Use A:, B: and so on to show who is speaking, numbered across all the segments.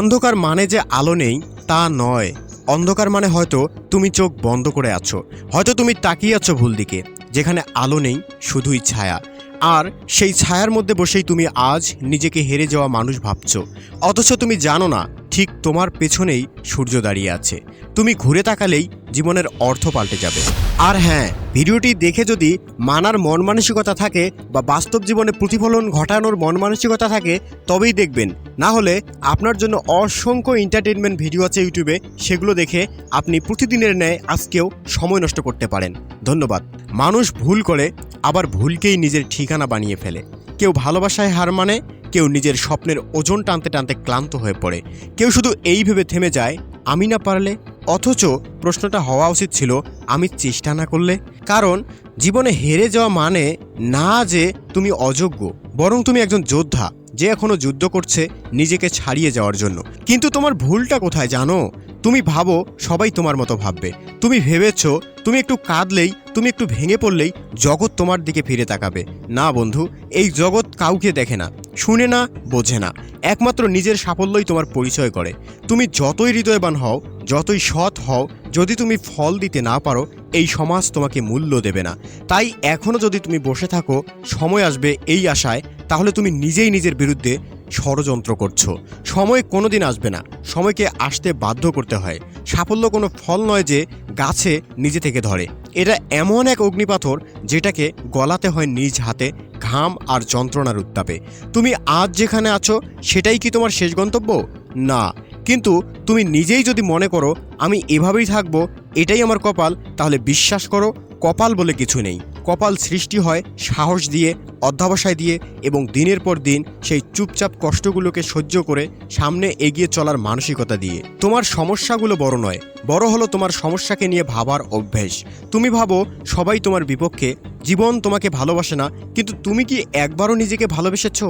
A: অন্ধকার মানে যে আলো নেই, তা নয়। অন্ধকার মানে হয়তো তুমি চোখ বন্ধ করে আছো, হয়তো তুমি তাকিয়ে আছো ভুল দিকে, যেখানে আলো নেই, শুধুই ছায়া। আর সেই ছায়ার মধ্যে বসেই তুমি আজ নিজেকে হেরে যাওয়া মানুষ ভাবছ। অথচ তুমি জানো না, ঠিক তোমার পেছনেই সূর্য দাঁড়িয়ে আছে। তুমি ঘুরে তাকালেই জীবনের অর্থ পাল্টে যাবে। আর হ্যাঁ ভিডিওটি দেখে যদি মানার মন মানসিকতা থাকে বা বাস্তব জীবনে প্রতিফলন ঘটানোর মন মানসিকতা থাকে, তবেই দেখবেন। না হলে আপনার জন্য অসংখ্য এন্টারটেনমেন্ট ভিডিও আছে ইউটিউবে, সেগুলো দেখে আপনি প্রতিদিনের ন্যায় আজকেও সময় নষ্ট করতে পারেন। ধন্যবাদ। মানুষ ভুল করে আবার ভুলকেই নিজের ঠিকানা বানিয়ে ফেলে। কেউ ভালোবাসায় হার মানে কেউ নিজের স্বপ্নের ওজন টানতে টানতে ক্লান্ত হয়ে পড়ে। কেউ শুধু এই ভেবে থেমে যায়, আমি না পারলে? অথচ প্রশ্নটা হওয়া উচিত ছিল, আমি চেষ্টা না করলে? কারণ জীবনে হেরে যাওয়া মানে না যে তুমি অযোগ্য, বরং তুমি একজন যোদ্ধা, যে এখনও যুদ্ধ করছে নিজেকে ছাড়িয়ে যাওয়ার জন্য। কিন্তু তোমার ভুলটা কোথায় জানো? তুমি ভাবো, সবাই তোমার মতো ভাববে। তুমি ভেবেছ তুমি একটু কাঁদলেই, তুমি একটু ভেঙে পড়লেই জগৎ তোমার দিকে ফিরে তাকাবে। না, বন্ধু, এই জগৎ কাউকে দেখে না, শুনে না, বোঝে না। একমাত্র নিজের সাফল্যই তোমার পরিচয় করে। তুমি যতই হৃদয়বান হও, যতই সৎ হও, যদি তুমি ফল দিতে না পারো, এই সমাজ তোমাকে মূল্য দেবে না। তাই এখনও যদি তুমি বসে থাকো, সময় আসবে এই আশায়, তাহলে তুমি নিজেই নিজের বিরুদ্ধে ষড়যন্ত্র করছ। সময় কোনো দিন আসবে না। সময়কে আসতে বাধ্য করতে হয়। সাফল্য কোনো ফল নয় যে গাছে নিজে থেকে ধরে। এটা এমন এক অগ্নিপাথর যেটাকে গলাতে হয় নিজ হাতে ঘাম আর যন্ত্রণার উত্তাপে। তুমি আজ যেখানে আছো, সেটাই কি তোমার শেষ গন্তব্য? না। কিন্তু তুমি নিজেই যদি মনে করো, আমি এভাবেই থাকব, এটাই আমার কপাল, তাহলে বিশ্বাস করো, কপাল বলে কিছু নেই। কপাল সৃষ্টি হয় সাহস দিয়ে, অধ্যাবসায় দিয়ে এবং দিনের পর দিন সেই চুপচাপ কষ্টগুলোকে সহ্য করে সামনে এগিয়ে চলার মানসিকতা দিয়ে। তোমার সমস্যাগুলো বড় নয়, বড় হলো তোমার সমস্যাকে নিয়ে ভাবার অভ্যেস। তুমি ভাবো, সবাই তোমার বিপক্ষে, জীবন তোমাকে ভালোবাসে না, কিন্তু তুমি কি একবারও নিজেকে ভালোবেসেছো?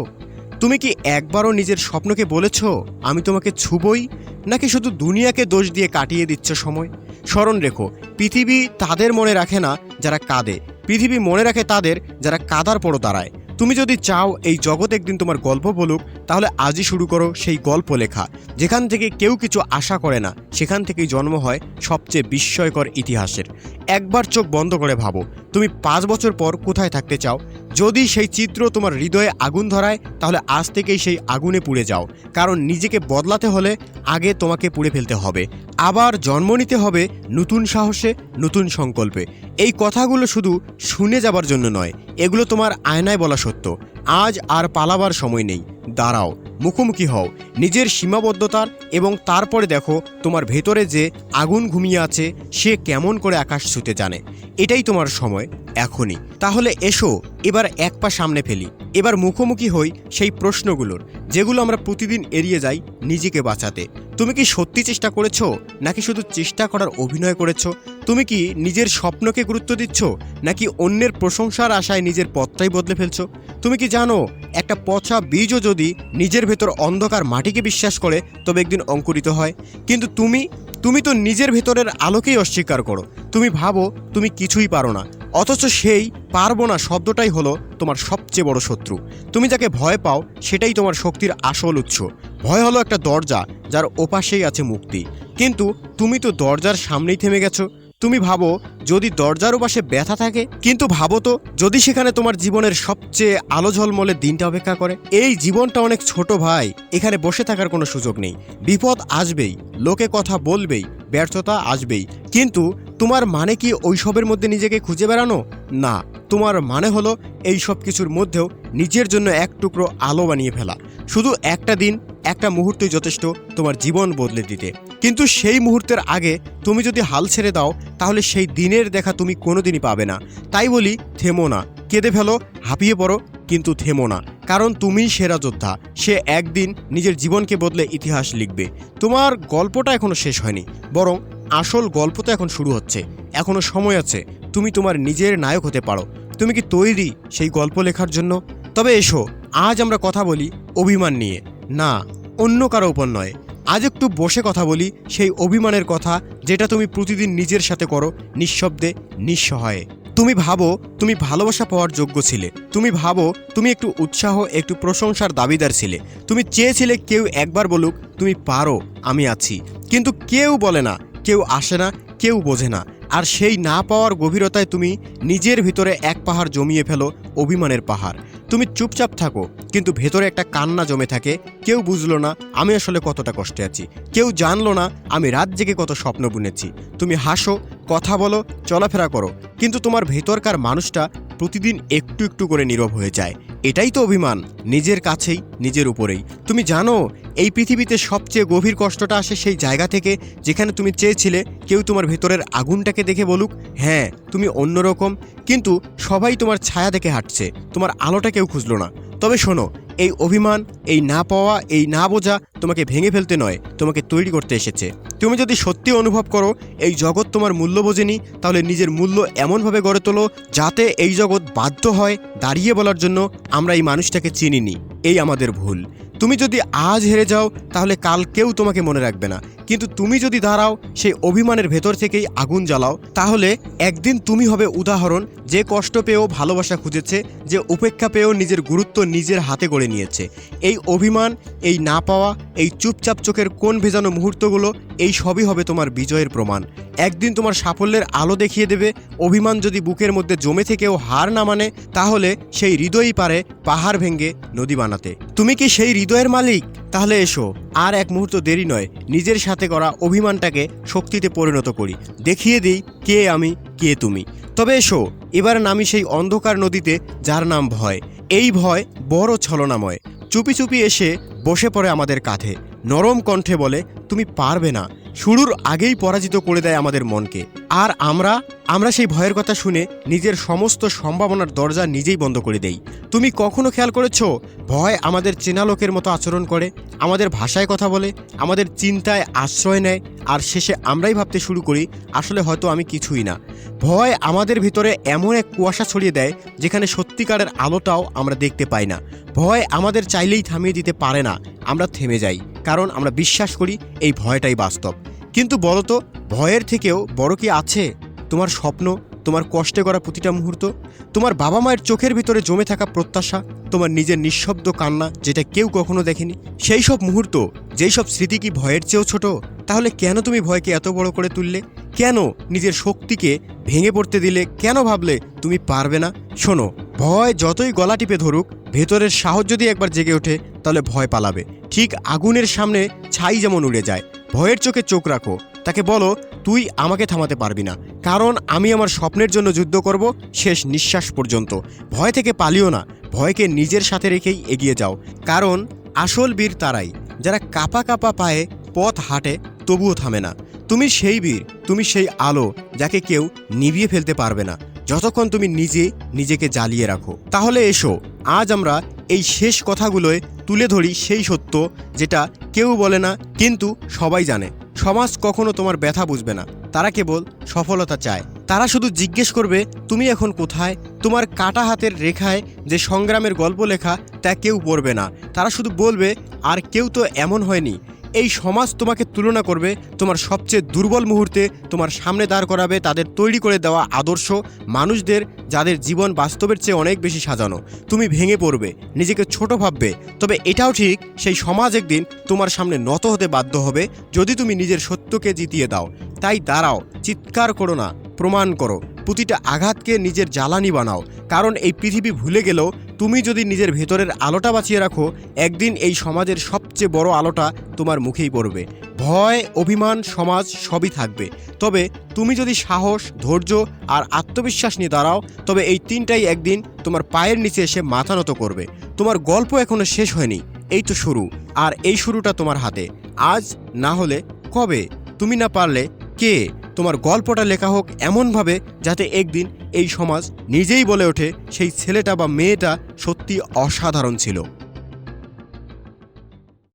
A: তুমি কি একবারও নিজের স্বপ্নকে বলেছ, আমি তোমাকে ছুবই? নাকি শুধু দুনিয়াকে দোষ দিয়ে কাটিয়ে দিচ্ছ সময়? স্মরণ রেখো, পৃথিবী তাদের মনে রাখে না যারা কাঁদে পৃথিবী মনে রাখে তাদের যারা কাদার পড়ো দাঁড়ায়। তুমি যদি চাও এই জগৎ একদিন তোমার গল্প বলুক, তাহলে আজই শুরু করো সেই গল্প লেখা। যেখান থেকে কেউ কিছু আশা করে না, সেখান থেকেই জন্ম হয় সবচেয়ে বিস্ময়কর ইতিহাসের। একবার চোখ বন্ধ করে ভাবো, তুমি পাঁচ বছর পর কোথায় থাকতে চাও? যদি সেই চিত্র তোমার হৃদয়ে আগুন ধরায়, তাহলে আজ থেকেই সেই আগুনে পুড়ে যাও। কারণ নিজেকে বদলাতে হলে আগে তোমাকে পুড়ে ফেলতে হবে। আবার জন্ম নিতে হবে নতুন সাহসে, নতুন সংকল্পে। এই কথাগুলো শুধু শুনে যাবার জন্য নয়, এগুলো তোমার আয়নায় বলা সত্য। আজ আর পালাবার সময় নেই। দাঁড়াও, মুখোমুখি হও। নিজের সীমাবদ্ধতার এবং তারপরে দেখো তোমার ভেতরে যে আগুন ঘুমিয়ে আছে, সে কেমন করে আকাশ ছুতে জানে। এটাই তোমার সময়, এখনই। তাহলে এসো, এবার এক পা সামনে ফেলি। এবার মুখোমুখি হই সেই প্রশ্নগুলোর, যেগুলো আমরা প্রতিদিন এড়িয়ে যাই নিজেকে বাঁচাতে। তুমি কি সত্যি চেষ্টা করেছ? নাকি শুধু চেষ্টা করার অভিনয় করেছ? তুমি কি নিজের স্বপ্নকে গুরুত্ব দিচ্ছ, নাকি অন্যের প্রশংসার আশায় নিজের পথটাই বদলে ফেলছো? তুমি কি জানো, একটা পচা বীজও যদি নিজের ভেতর অন্ধকার মাটিকে বিশ্বাস করে, তবে একদিন অঙ্কুরিত হয়। কিন্তু তুমি তুমি তো নিজের ভেতরের আলোকেই অস্বীকার করো। তুমি ভাবো, তুমি কিছুই পারো না। অথচ সেই পারব না শব্দটাই হলো তোমার সবচেয়ে বড় শত্রু। তুমি যাকে ভয় পাও, সেটাই তোমার শক্তির আসল উৎস। ভয় হলো একটা দরজা, যার ওপাশেই আছে মুক্তি। কিন্তু তুমি তো দরজার সামনেই থেমে গেছো। তুমি ভাবো যদি দরজার ওপাশে ব্যথা থাকে, কিন্তু ভাবো তো যদি সেখানে তোমার জীবনের সবচেয়ে আলো ঝলমলে দিনটা অপেক্ষা করে। এই জীবনটা অনেক ছোট ভাই, এখানে বসে থাকার কোনো সুযোগ নেই। বিপদ আসবেই, লোকে কথা বলবেই, ব্যর্থতা আসবেই। কিন্তু তোমার মানে কি ওইসবের মধ্যে নিজেকে খুঁজে বেড়ানো? না, তোমার মানে হলো এই সব কিছুর মধ্যেও নিজের জন্য এক টুকরো আলো বানিয়ে ফেলা। শুধু একটা দিন একটা মুহূর্তই যথেষ্ট তোমার জীবন বদলে দিতে। কিন্তু সেই মুহূর্তের আগে তুমি যদি হাল ছেড়ে দাও, তাহলে সেই দিনের দেখা তুমি কোনোদিনই পাবে না। তাই বলি, থেমো না। কেঁদে ফেলো, হাঁপিয়ে পড়ো, কিন্তু থেমো না। কারণ তুমিই সেরা যোদ্ধা। সে একদিন নিজের জীবনকে বদলে ইতিহাস লিখবে। তোমার গল্পটা এখনও শেষ হয়নি। বরং আসল গল্প তো এখন শুরু হচ্ছে। এখনও সময় আছে। তুমি তোমার নিজের নায়ক হতে পারো। তুমি কি তৈরি সেই গল্প লেখার জন্য? তবে এসো, আজ আমরা কথা বলি অভিমান নিয়ে। না, অন্য কারও উপর নয়। আজ একটু বসে কথা বলি সেই অভিমানের কথা যেটা তুমি প্রতিদিন নিজের সাথে করো, নিঃশব্দে নিঃসহায়ে। তুমি ভাবো, তুমি ভালোবাসা পাওয়ার যোগ্য ছিলে। তুমি ভাবো, তুমি একটু উৎসাহ, একটু প্রশংসার দাবিদার ছিলে। তুমি চেয়েছিলে কেউ একবার বলুক, তুমি পারো, আমি আছি। কিন্তু কেউ বলে না, কেউ আসে না, কেউ বোঝে না। আর সেই না পাওয়ার গভীরতায় তুমি নিজের ভিতরে এক পাহাড় জমিয়ে ফেলো অভিমানের পাহাড়। তুমি চুপচাপ থাকো, কিন্তু ভেতরে একটা কান্না জমে থাকে। কেউ বুঝলো না আমি আসলে কতটা কষ্টে আছি। কেউ জানলো না আমি রাত জেগে কত স্বপ্ন বুনেছি। তুমি হাসো, কথা বলো, চলাফেরা করো, কিন্তু তোমার ভেতরকার মানুষটা প্রতিদিন একটু একটু করে নীরব হয়ে যায়। এটাই তো অভিমান, নিজের কাছেই, নিজের উপরেই। তুমি জানো, এই পৃথিবীতে সবচেয়ে গভীর কষ্টটা আসে সেই জায়গা থেকে যেখানে তুমি চেয়েছিলে কেউ তোমার ভেতরের আগুনটাকে দেখে বলুক হ্যাঁ তুমি অন্যরকম। কিন্তু সবাই তোমার ছায়া দেখে হাঁটছে, তোমার আলোটা কেউ খুঁজলো না। তবে শোনো এই অভিমান, এই না পাওয়া, এই না বোঝা তোমাকে ভেঙে ফেলতে নয়, তোমাকে তৈরি করতে এসেছে। তুমি যদি সত্যি অনুভব করো, এই জগৎ তোমার মূল্য বোঝেনি, তাহলে নিজের মূল্য এমনভাবে গড়ে তোলো যাতে এই জগৎ বাধ্য হয় দাঁড়িয়ে বলার জন্য আমরা এই মানুষটাকে চিনিনি। এই আমাদের ভুল। তুমি যদি আজ হেরে যাও, তাহলে কাল কেউ তোমাকে মনে রাখবে না। কিন্তু তুমি যদি দাঁড়াও, সেই অভিমানের ভেতর থেকেই আগুন জ্বালাও। তাহলে একদিন তুমি হবে উদাহরণ, যে কষ্ট পেয়েও ভালোবাসা খুঁজেছে, যে উপেক্ষা পেয়েও নিজের গুরুত্ব নিজের হাতে গড়ে নিয়েছে। এই অভিমান, এই না পাওয়া, এই চুপচাপ চোখের কোন ভেজানো মুহূর্তগুলো, এই সবই হবে তোমার বিজয়ের প্রমাণ। একদিন তোমার সাফল্যের আলো দেখিয়ে দেবে, অভিমান যদি বুকের মধ্যে জমে থেকেও হার না মানে তাহলে সেই হৃদয়ই পারে পাহাড় ভেঙ্গে নদী বানাতে। তুমি কি সেই হৃদয়ের মালিক? তাহলে এসো, আর এক মুহূর্ত দেরি নয়, নিজের সাথে করা অভিমানটাকে শক্তিতে পরিণত করি। দেখিয়ে দিই কে আমি, কে তুমি। তবে এসো, এবার নামি সেই অন্ধকার নদীতে, যার নাম ভয়। এই ভয় বড় ছলনাময়। চুপি চুপি এসে বসে পড়ে আমাদের কাঁধে। নরম কণ্ঠে বলে, তুমি পারবে না। শুরুর আগেই পরাজিত করে দেয় আমাদের মনকে। আর আমরা আমরা সেই ভয়ের কথা শুনে নিজের সমস্ত সম্ভাবনার দরজা নিজেই বন্ধ করে দেই। তুমি কখনো খেয়াল করেছ? ভয় আমাদের চেনা লোকের মতো আচরণ করে, আমাদের ভাষায় কথা বলে, আমাদের চিন্তায় আশ্রয় নেয়, আর শেষে আমরাই ভাবতে শুরু করি, আসলে হয়তো আমি কিছুই না। ভয় আমাদের ভিতরে এমন এক কুয়াশা ছড়িয়ে দেয়, যেখানে সত্যিকারের আলোটাও আমরা দেখতে পাই না। ভয় আমাদের চাইলেই থামিয়ে দিতে পারে না, আমরা থেমে যাই, কারণ আমরা বিশ্বাস করি এই ভয়টাই বাস্তব। কিন্তু বলো তো ভয়ের থেকেও বড় কি আছে? তোমার স্বপ্ন, তোমার কষ্টে করা প্রতিটা মুহূর্ত, তোমার বাবা মায়ের চোখের ভিতরে জমে থাকা প্রত্যাশা, তোমার নিজের নিঃশব্দ কান্না যেটা কেউ কখনো দেখেনি, সেই সব মুহূর্ত, যেই সব স্মৃতি কি ভয়ের চেয়েও ছোট? তাহলে কেন তুমি ভয়কে এত বড় করে তুললে? কেন নিজের শক্তিকে ভেঙে পড়তে দিলে? কেন ভাবলে তুমি পারবে না? শোনো, ভয় যতই গলা টিপে ধরুক, ভেতরের সাহস যদি একবার জেগে ওঠে, তাহলে ভয় পালাবে। ঠিক আগুনের সামনে ছাই যেমন উড়ে যায়, ভয়ের চোখে চোখ রাখো। তাকে বলো, তুই আমাকে থামাতে পারবি না, কারণ আমি আমার স্বপ্নের জন্য যুদ্ধ করব শেষ নিঃশ্বাস পর্যন্ত। ভয় থেকে পালিও না, ভয়কে নিজের সাথে রেখেই এগিয়ে যাও, কারণ আসল বীর তারাই। যারা কাপা কাপা পায়ে পথ হাঁটে, তবুও থামে না। তুমি সেই বীর, তুমি সেই আলো, যাকে কেউ নিভিয়ে ফেলতে পারবে না। যতক্ষণ তুমি নিজে, নিজেকে জ্বালিয়ে রাখো। তাহলে এসো, আজ আমরা এই শেষ কথাগুলোয় তুলে ধরি সেই সত্য, যেটা কেউ বলে না, কিন্তু সবাই জানে। সমাজ কখনো তোমার ব্যথা বুঝবে না। তারা কেবল সফলতা চায়। তারা শুধু জিজ্ঞেস করবে, তুমি এখন কোথায়? তোমার কাটা হাতের রেখায় যে সংগ্রামের গল্প লেখা, তা কেউ পড়বে না। তারা শুধু বলবে, আর কেউ তো এমন হয়নি। এই সমাজ তোমাকে তুলনা করবে, তোমার সবচেয়ে দুর্বল মুহূর্তে তোমার সামনে দাঁড় করাবে, তাদের তৈরি করে দেওয়া আদর্শ মানুষদের যাদের জীবন বাস্তবের চেয়ে অনেক বেশি সাজানো। তুমি ভেঙে পড়বে, নিজেকে ছোট ভাববে। তবে এটাও ঠিক, সেই সমাজ একদিন তোমার সামনে নত হতে বাধ্য হবে, যদি তুমি নিজের সত্যকে জিতিয়ে দাও। তাই দাঁড়াও, চিৎকার করো না, প্রমাণ করো। প্রতিটা আঘাতকে নিজের জ্বালানি বানাও। কারণ এই পৃথিবী ভুলে গেলেও তুমি যদি নিজের ভেতরের আলোটা বাঁচিয়ে রাখো, একদিন এই সমাজের সবচেয়ে বড় আলোটা তোমার মুখেই পড়বে। ভয়, অভিমান, সমাজ সবই থাকবে। তবে তুমি যদি সাহস, ধৈর্য আর আত্মবিশ্বাস নিয়ে দাঁড়াও, তবে এই তিনটাই একদিন তোমার পায়ের নিচে এসে মাথা নত করবে। তোমার গল্প এখনও শেষ হয়নি। এই তো শুরু। আর এই শুরুটা তোমার হাতে। আজ না হলে কবে? তুমি না পারলে কে? তোমার গল্পটা লেখা হোক এমনভাবে যাতে একদিন এই সমাজ নিজেই বলে ওঠে সেই ছেলেটা বা মেয়েটা সত্যি অসাধারণ ছিল।